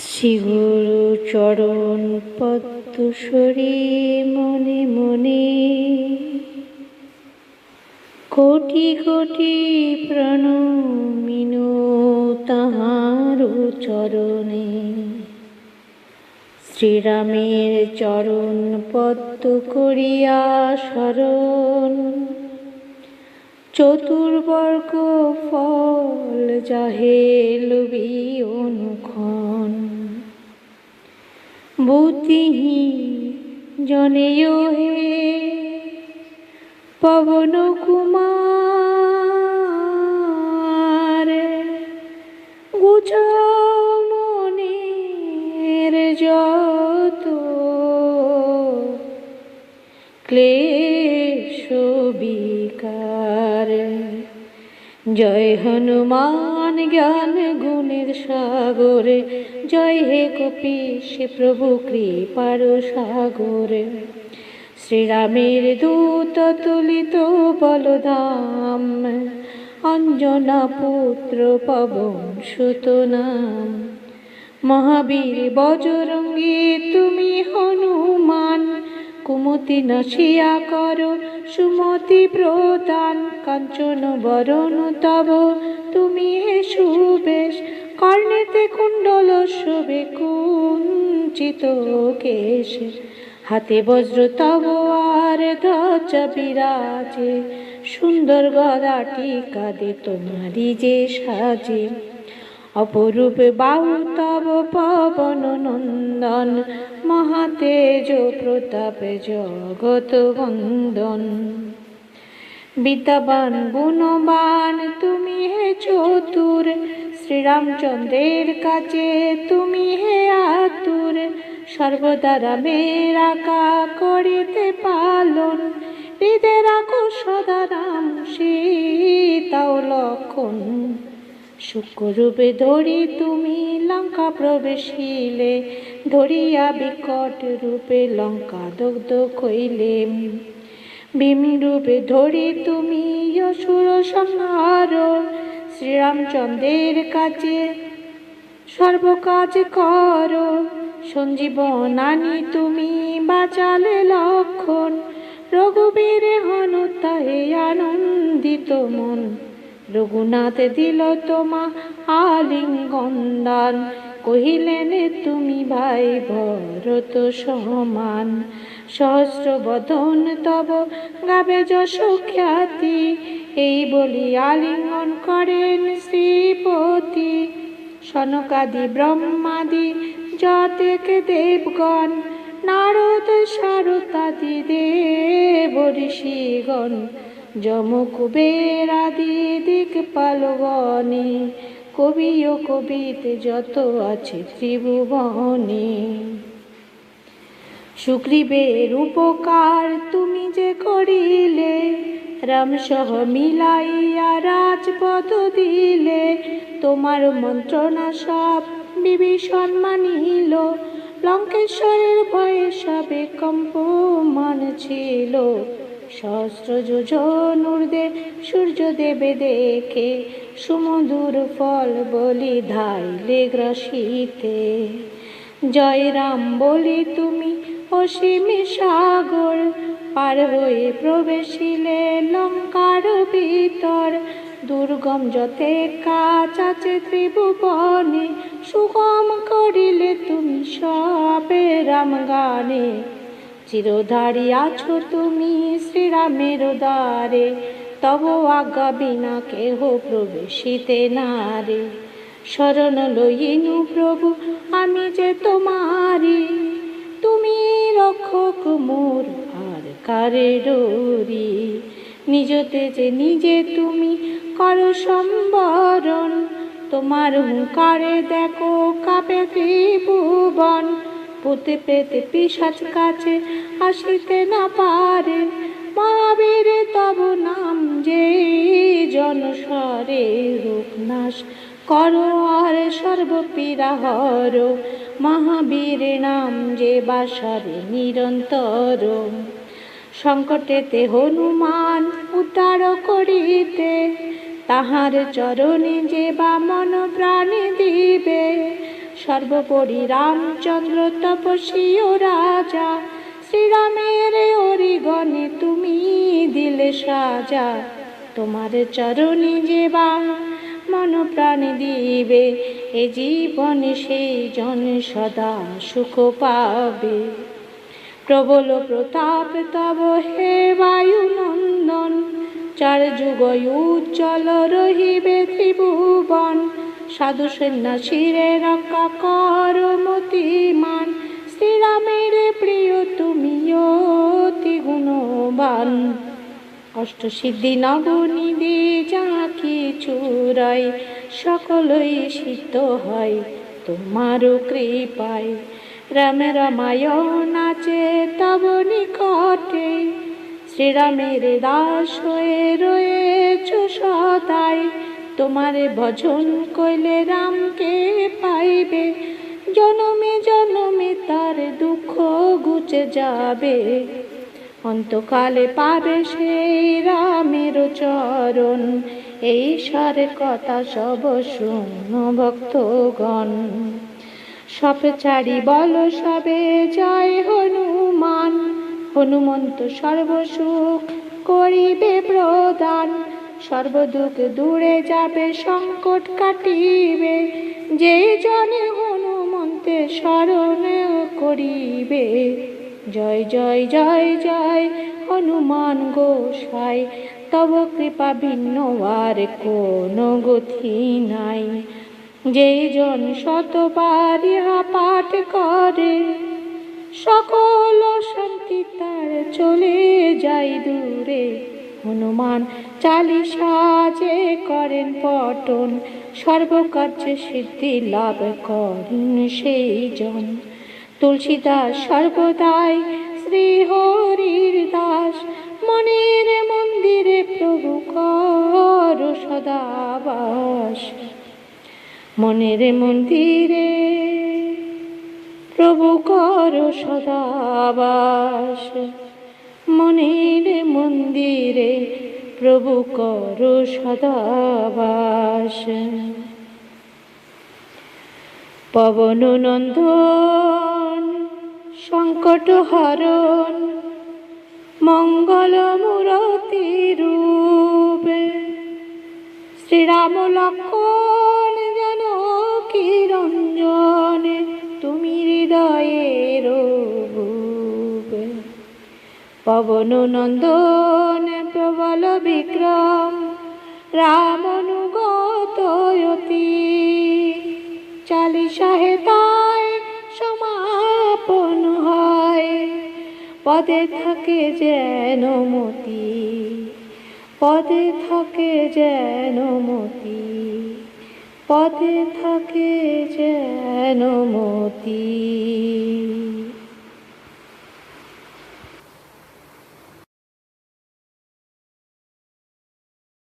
শ্রীগুরু চরণ পদ্মসরী মনে মনে কোটি কোটি প্রণমিন তাহার চরণে। শ্রীরামের চরণ পদ্ম করিয়া স্মরণ চতুর্বর্গ ফল যাহে লবি অনুক্ষণ বুদ্ধিহীন জনেয় হে। পবন কুমার গুছ মনের যত ক্লেশ বিকার জয় হনুমান জ্ঞান সাগরে। জয় হে কপিস প্রভু কৃপার সাগরে। শ্রীরামের দূত তুলিত বলধাম, অঞ্জনা পুত্র পবন সুত নাম। মহাবীর বজরঙ্গী, তুমি হনুমান, কুমতি নাশিয়া কর, সুমতি প্রদান, কাঞ্চন বরণ তব, তুমি হে সুবেশ কর্ণেতে কুণ্ডল শোভে কুঞ্চিত কেশ। হাতে বজ্র তব আর ধ্বজা বিরাজে। সুন্দর গদা গদাটি কাঁদে তোমারি যে সাজে। অপরূপ বাহু তব পবন নন্দন। মহাতেজ প্রতাপে জগত বন্দন। বিদ্যাবান গুণবান তুমি হে চতুর। শ্রীরামচন্দ্রের কাছে তুমি হে আতুর, সর্বদা রামের আকা করিতে পালন। হৃদে রাখো সদা রাম সীতাও লক্ষণ। শুক্ররূপে ধরি তুমি লঙ্কা প্রবেশিলে, ধরিয়া বিকট রূপে লঙ্কা দগ্ধ কইলে। ভীম রূপে ধরি তুমি অসুর সংহার শ্রীরামচন্দ্রের কাছে। সর্বকাজ কর সঞ্জীবনানি তুমি, বাঁচালে লক্ষণ। রঘুবীর হনুতায় আনন্দিত মন। রঘুনাথ দিল তোমা আলিঙ্গন দান। কহিলেন, তুমি ভাই ভরত সমান। সহস্র বদন তব গাবে যশ খ্যাতি এই বলি আলিঙ্গন করেন শ্রীপতি। সনকাদি ব্রহ্মাদি, যতেক দেবগণ, নারদ সারতাদি দেব ঋষিগণ যম কুবের আদি দিক পালগণে কবি ও কবিতে যত আছে ত্রিভুবনে। সুগ্রীবের উপকার তুমি যে করিলে রাম সহ মিলাইয়া রাজপদ দিলে, তোমার মন্ত্রণা সব বিভীষণ মানিল। লঙ্কেশ্বরের ভয়ে সবে কম্পমান ছিল। সহস্র যোজন সূর্য দেবে দেখে সুমধুর ফল বলি ধাইলে গ্রসিতে। জয় রাম, বলি তুমি অসীম সাগর পার হয়ে প্রবেশিলে লঙ্কার ভিতর, দুর্গম যতে কাজ আছে ত্রিভুবনে, সুগম করিলে তুমি সবে রাম গানে। চিরধারী আছো তুমি শ্রীরামের দ্বারে, তব আজ্ঞা বিনা কেহ প্রবেশিতে নারে। শরণ লইনু প্রভু, আমি যে তোমারি তুমি রক্ষক মোর কারে ডোরি? নিজতে যে নিজে তুমি কর সম্বরণ, তোমার হুঙ্কারে দেখো কাপে ত্রিভুবন। পুঁতে পেতে পিসাচ কাছে আসিতে না পারে মহাবীর তব নাম যে জনস্বরে রূপনাশ কর আর সর্বপীড়া হর মহাবীর নাম যে বাসরে নিরন্তর। সংকটেতে হনুমান উদ্ধার করিতে। তাহার চরণে যে বা মন প্রাণে দিবে। সর্বোপরি রামচন্দ্র তপস্বী ও রাজা। শ্রীরামের অরিগণে তুমি দিলে সাজা। তোমার চরণে যে বা মন প্রাণ দিবে, এ জীবনে সেই জন সদা সুখ পাবে। প্রবল প্রতাপ, তব হে বায়ু নন্দন চার যুগ উজ্জ্বল রহিবে ত্রিভুবন। সাধু সন্ন্যাসীরে রক্ষা কর মতিমান। শ্রীরামের প্রিয় তুমি অতি গুণবান। অষ্টসিদ্ধি নবনিধি যা কিছু রয়, সকলই সিদ্ধ হয় তোমারও কৃপায়। রাম রামায়ণ আছে, তব নিকটে। শ্রীরামের দাস হয়ে রয়েছ সদাই। তোমারে ভজন কইলে রামকে পাইবে। জনমে জনমে তার দুঃখ ঘুচে যাবে। অন্তকালে পাবে সেই রামের চরণ। এই স্বরের কথা সব শুন ভক্তগণ। ছাড়ি বল, সবে জয় হনুমান। হনুমন্ত সর্বসুখ করিবে প্রদান। সর্বদুঃখ দূরে যাবে, সংকট কাটিবে। যে জনে হনুমন্তে স্মরণ করিবে। জয় জয় জয় জয় হনুমান গোসাই। তব কৃপা ভিন্ন আর কোনো গতি নাই। যেই জন শতবার ইহা পাঠ করে, সকল শান্তি তার চলে যায় দূরে। হনুমান চালিশা যে করেন পটন সর্বকার্যে সিদ্ধি লাভ করেন সেই জন। তুলসীদাস সর্বদাই শ্রী হরির দাস। মনের মন্দিরে। প্রভু কর সদাবাস মনের মন্দিরে প্রভু কর সদাবাস পবন নন্দন, সংকট হরণ, মঙ্গল মূরতি রূপে শ্রীরাম লক্ষণ পবন নন্দন, প্রবল বিক্রম রামনুগত অতি। চালিশাহে তাই সমাপন হয়, পদে থাকে যেন মতি, পদে থাকে যেন মতি, পদে থাকে যেন মতি।